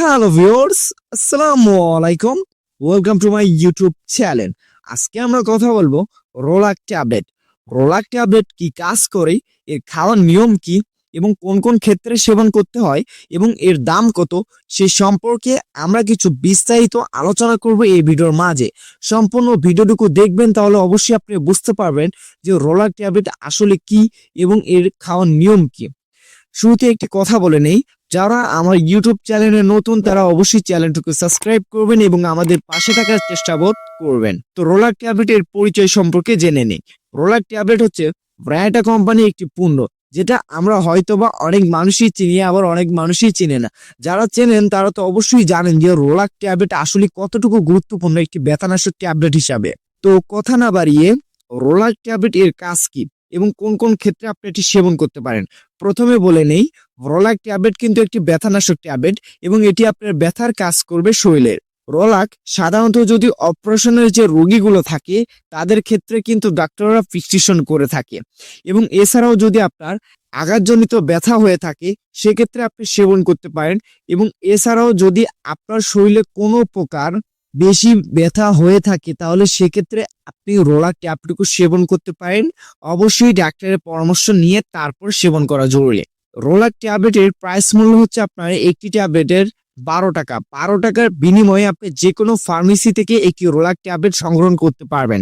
Hello viewers, আসসালামু আলাইকুম। Welcome to my YouTube channel আজকে আমরা কথা বলব রোলাক ট্যাবলেট রোলাক ট্যাবলেট কি কাজ করে, এর খাওয়ার নিয়ম কি, এবং কোন কোন ক্ষেত্রে সেবন করতে হয়, এবং এর দাম কত, সে সম্পর্কে আমরা কিছু বিস্তারিত আলোচনা করব এই ভিডিওর মাঝে। সম্পূর্ণ ভিডিওটুকু দেখবেন, তাহলে অবশ্যই আপনি বুঝতে পারবেন যে রোলাক ট্যাবলেট আসলে কি, এবং এর খাওয়ার নিয়ম কি। শুরুতে একটি কথা বলে নেই যারা আমার ইউটিউব চ্যানেলে নতুন, তারা অবশ্যই চ্যানেলটিকে সাবস্ক্রাইব করবেন এবং আমাদের পাশে থাকার চেষ্টা বোধ করবেন। তো রোলার ট্যাবলেটের পরিচয় সম্পর্কে জেনে নিই। রোলার ট্যাবলেট হচ্ছে ব্র্যান্ডা কোম্পানি একটি পণ্য, যেটা আমরা হয়তোবা অনেক মানুষই চিনি, আবার অনেক মানুষই চিনে না। যারা চেনেন, তারা তো অবশ্যই জানেন যে রোলাক ট্যাবলেট আসলে কতটুকু গুরুত্বপূর্ণ একটি ব্যথানাশক ট্যাবলেট হিসাবে। তো কথা না বাড়িয়ে রোলাক ট্যাবলেট এর কাজ কি? এবং কোন কোন ক্ষেত্রে আপনি এটি সেবন করতে পারেন। প্রথমে বলে নেই, রোলাক ট্যাবলেট কিন্তু একটি ব্যথানাশক ট্যাবলেট এবং এটি আপনার ব্যথার কাজ করবে শরীরের। রোলাক সাধারণত যদি অপারেশনের যে রোগীগুলো থাকে, তাদের ক্ষেত্রে কিন্তু ডাক্তাররা প্রেসক্রিপশন করে থাকে এবং এছাড়াও যদি আপনার আঘাতজনিত ব্যথা হয়ে থাকে, সেক্ষেত্রে আপনি সেবন করতে পারেন এবং এছাড়াও যদি আপনার শরীরে কোনো প্রকার বেশি ব্যথা হয়ে থাকে, তাহলে সেক্ষেত্রে আপনি রোলাক ট্যাবলেটকে সেবন করতে পারেন। অবশ্যই ডাক্তারের পরামর্শ নিয়ে তারপর সেবন করা জরুরি। রোলাক ট্যাবলেটের প্রাইস মূল্য হচ্ছে আপনার একটি ট্যাবলেটের বারো টাকা। বারো টাকার বিনিময়ে আপনি যে কোনো ফার্মেসি থেকে একটি রোলাক ট্যাবলেট সংগ্রহ করতে পারবেন।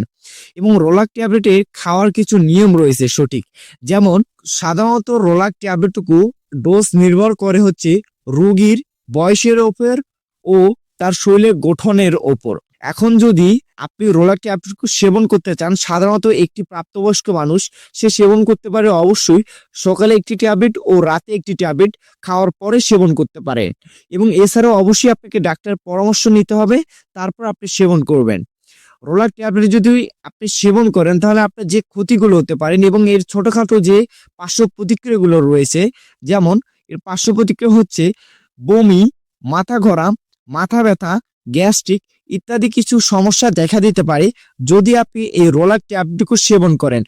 এবং রোলাক ট্যাবলেটের খাওয়ার কিছু নিয়ম রয়েছে সঠিক। যেমন, সাধারণত রোলাক ট্যাবলেটটুকু ডোজ নির্ভর করে হচ্ছে রোগীর বয়সের ওপর ও তার শরীরের গঠনের ওপর। এখন যদি আপনি রোলার ট্যাবলেটকে সেবন করতে চান, সাধারণত একটি প্রাপ্তবয়স্ক মানুষ সে সেবন করতে পারে অবশ্যই সকালে একটি ট্যাবলেট ও রাতে একটি ট্যাবলেট খাওয়ার পরে সেবন করতে পারে। এবং এছাড়াও অবশ্যই আপনাকে ডাক্তার পরামর্শ নিতে হবে, তারপর আপনি সেবন করবেন। রোলার ট্যাবলেট যদি আপনি সেবন করেন, তাহলে আপনার যে ক্ষতিগুলো হতে পারেন এবং এর ছোটখাটো যে পার্শ্ব প্রতিক্রিয়াগুলো রয়েছে, যেমন এর পার্শ্ব প্রতিক্রিয়া হচ্ছে বমি, মাথা ঘোরা মাথা ব্যথা, গ্যাস্ট্রিক ইত্যাদি কিছু সমস্যা দেখা দিতে পারে যদি আপনি এই রোলার ট্যাবলেটকে সেবন করেন।